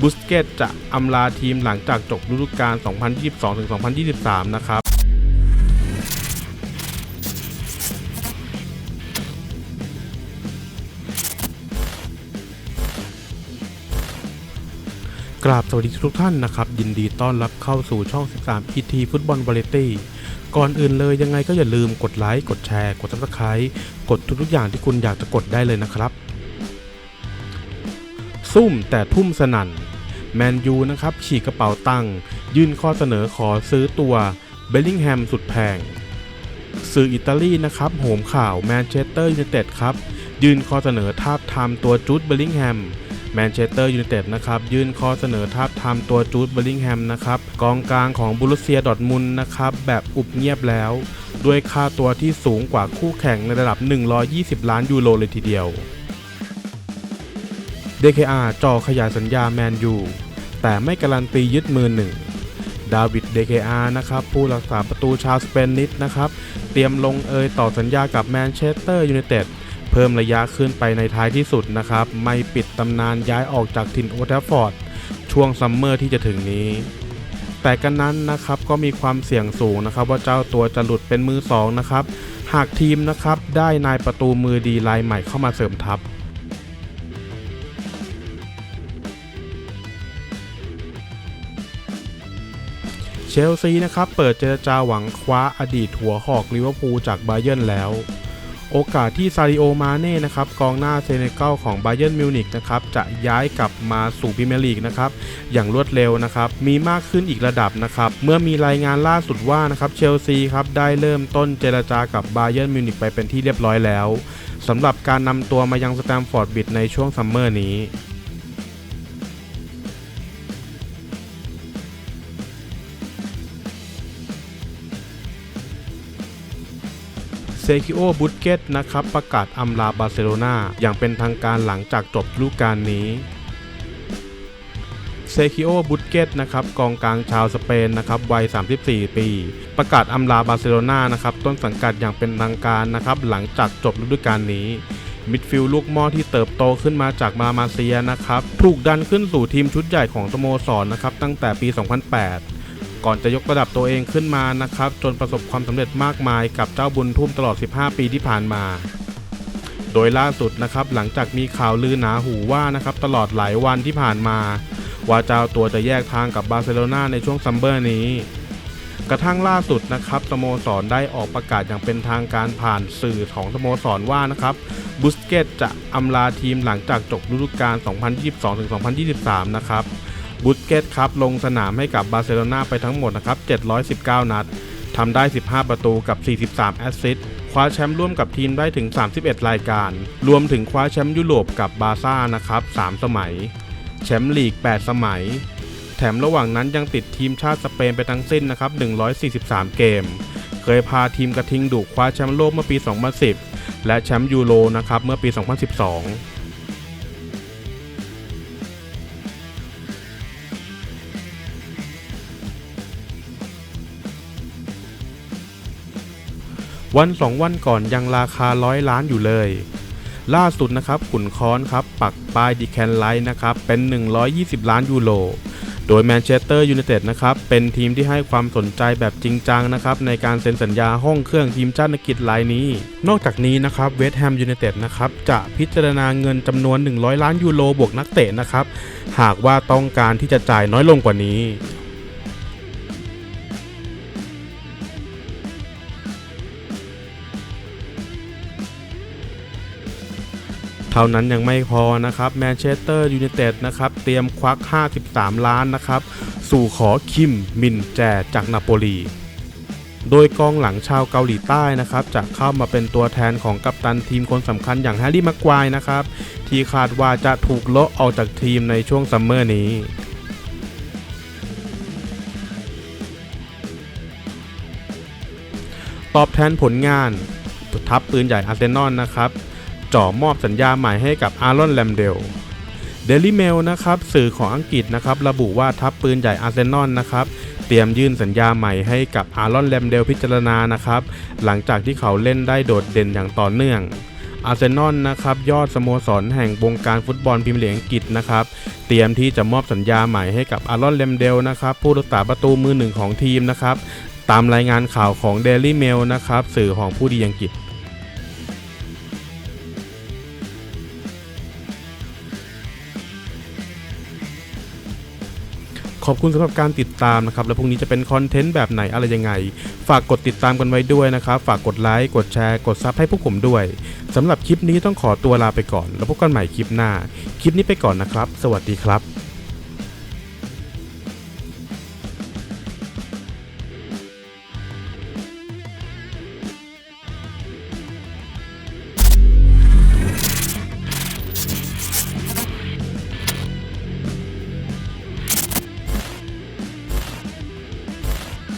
บุสเกตจะอำลาทีมหลังจากจบฤดูกาล 2022-2023 นะครับกราบสวัสดีทุกท่านนะครับ ยินดีต้อนรับเข้าสู่ช่อง 13 PT ฟุตบอลวาไรตี้ก่อนอื่นเลยยังไงก็อย่าลืมกดไลค์ กดแชร์ กด subscribe กดทุกๆอย่างที่คุณอยากจะกดได้เลยนะครับ ซุ่มแต่ทุ่มสนั่น แมนยูนะครับฉีกกระเป๋าตังค์ยื่นข้อเสนอขอซื้อตัวเบลลิงแฮมสุดแพง สื่ออิตาลีนะครับโหมข่าวแมนเชสเตอร์ยูไนเต็ดครับยื่นข้อเสนอทาบทามตัวจูดเบลลิงแฮมแมนเชสเตอร์ยูไนเต็ดนะครับยื่นข้อเสนอทาบทามตัวจูดเบลลิงแฮมนะครับกองกลางของบูรุเซียดอทมุนนะครับแบบอุบเงียบแล้ว ด้วยค่าตัวที่สูงกว่าคู่แข่งในระดับ 120 ล้านยูโรเลยทีเดียว DKR จ่อขยายสัญญาแมนยูแต่ไม่การันตียึดมือหนึ่งดาวิด DKR นะครับผู้รักษาประตูชาวสเปนนิดนะครับ เตรียมลงเอยต่อสัญญากับแมนเชสเตอร์ยูไนเต็ดเพิ่มระยะขึ้นไปในท้ายที่สุดนะครับ ไม่ปิดตำนานย้ายออกจากถิ่นโอทัฟฟอร์ด ช่วงซัมเมอร์ที่จะถึงนี้ แต่กันนั้นนะครับก็มีความเสี่ยงสูงนะครับ ว่าเจ้าตัวจะหลุดเป็นมือสองนะครับ หากทีมนะครับได้นายประตูมือดีรายใหม่เข้ามาเสริมทัพ เชลซีนะครับเปิดเจรจาหวังคว้าอดีตหัวหอกลิเวอร์พูลจากบาเยิร์นแล้ว โอกาสที่ซาริโอมาเน่นะครับกองหน้าเซเนกัลของบาเยิร์นมิวนิกนะครับจะย้ายกลับมาสู่พรีเมียร์ลีกนะครับอย่างรวดเร็วนะครับมีมากขึ้นอีกระดับนะครับเมื่อมีรายงานล่าสุดว่านะครับเชลซีครับได้เริ่มต้นเจรจากับบาเยิร์นมิวนิกไปเป็นที่เรียบร้อยแล้วสำหรับการนำตัวมายังสแตมฟอร์ดบิดในช่วงซัมเมอร์นี้ ซคิโอ บุตเกตนะครับประกาศอำลาบาร์เซโลนาอย่างเป็นทางการหลังจากจบฤดูกาลนี้เซคิโอ บุตเกตนะครับกองกลางชาวสเปนนะครับวัย 34 ปี ประกาศอำลาบาร์เซโลนานะครับต้นสังกัดอย่างเป็นทางการนะครับหลังจากจบฤดูกาลนี้มิดฟิลด์ลูกหม้อที่เติบโตขึ้นมาจากมามาเซียนะครับถูกดันขึ้นสู่ทีมชุดใหญ่ของสโมสรนะครับตั้งแต่ปี 2008 ก่อนจะยกระดับตัวเองขึ้นมานะครับ จนประสบความสำเร็จมากมายกับเจ้าบุญทุ่มตลอด 15 ปีที่ผ่านมา โดยล่าสุดนะครับหลังจากมีข่าวลือหนาหูว่านะครับตลอดหลายวันที่ผ่านมา ว่าเจ้าตัวจะแยกทางกับบาร์เซโลนาในช่วงซัมเมอร์นี้ กระทั่งล่าสุดนะครับสโมสรได้ออกประกาศอย่างเป็นทางการผ่านสื่อของสโมสรว่านะครับบุสเกตจะอำลาทีมหลังจากจบฤดูกาล 2022-2023 นะครับ บุสเกตครับลงสนามให้กับบาร์เซโลนาไปทั้งหมดนะครับ 719 นัดทำได้ 15 ประตูกับ 43 แอสซิสต์คว้าแชมป์ร่วมกับทีมได้ถึง 31 รายการ รวมถึงคว้าแชมป์ยุโรปกับบาซ่านะครับ 3 สมัย แชมป์ลีก 8 สมัย แถมระหว่างนั้นยังติดทีมชาติสเปนไปทั้งสิ้นนะครับ 143 เกม เคยพาทีมกระทิงดุคว้าแชมป์โลกเมื่อปี 2010 และแชมป์ยูโรนะครับเมื่อปี 2012 วันสองวันก่อนยังราคาร้อยล้านอยู่เลย ล่าสุดนะครับขุนค้อนครับ ปักป้ายดีแคนไลท์นะครับ เป็น 120 ล้านยูโรโดยแมนเชสเตอร์ยูไนเต็ดนะครับ เป็นทีมที่ให้ความสนใจแบบจริงจังนะครับ ในการเซ็นสัญญาห้องเครื่องทีมชาติอังกฤษรายนี้ นอกจากนี้นะครับเวสต์แฮมยูไนเต็ดนะครับ จะพิจารณาเงินจำนวน 100 ล้านยูโรบวกนักเตะนะครับ หากว่าต้องการที่จะจ่ายน้อยลงกว่านี้ เท่านั้นยังไม่พอนะครับแมนเชสเตอร์ยูไนเต็ดนะครับเตรียมควัก 53 ล้านนะครับสู่ขอคิมมินแจจากนาโปลีโดยกองหลังชาวเกาหลีใต้นะครับจะเข้ามาเป็นตัวแทนของกัปตันทีมคนสำคัญอย่างแฮร์รี่ม็กควายนะครับที่คาดว่าจะถูกโลาะออกจากทีมในช่วงซัมเมอร์นี้ตอบแทนผลงานทัพปืนใหญ่อาร์เซนอลนะครับ จ่อมอบสัญญาใหม่ให้กับอารอนแลมเดลเดลิเมลนะครับสื่อของอังกฤษนะครับระบุว่าทัพปืนใหญ่อาร์เซนอลนะครับเตรียมยื่นสัญญาใหม่ให้กับอารอนแลมเดลพิจารณานะครับหลังจากที่เขาเล่นได้โดดเด่นอย่างต่อเนื่องอาร์เซนอลนะครับยอดสโมสรแห่งวงการฟุตบอลพรีเมียร์ลีกอังกฤษนะครับเตรียมที่จะมอบสัญญาใหม่ให้กับอารอนเลมเดลนะครับผู้รักษาประตูมือหนึ่งของทีมนะครับตามรายงานข่าวของ Daily Mail นะครับสื่อของผู้ดีอังกฤษ ขอบคุณสำหรับการติดตามนะครับ แล้วพรุ่งนี้จะเป็นคอนเทนต์แบบไหนอะไรยังไง ฝากกดติดตามกันไว้ด้วยนะครับ ฝากกดไลค์ กดแชร์ กดซับให้พวกผมด้วยสำหรับคลิปนี้ต้องขอตัวลาไปก่อน แล้วพบกันใหม่คลิปหน้า คลิปนี้ไปก่อนนะครับ สวัสดีครับ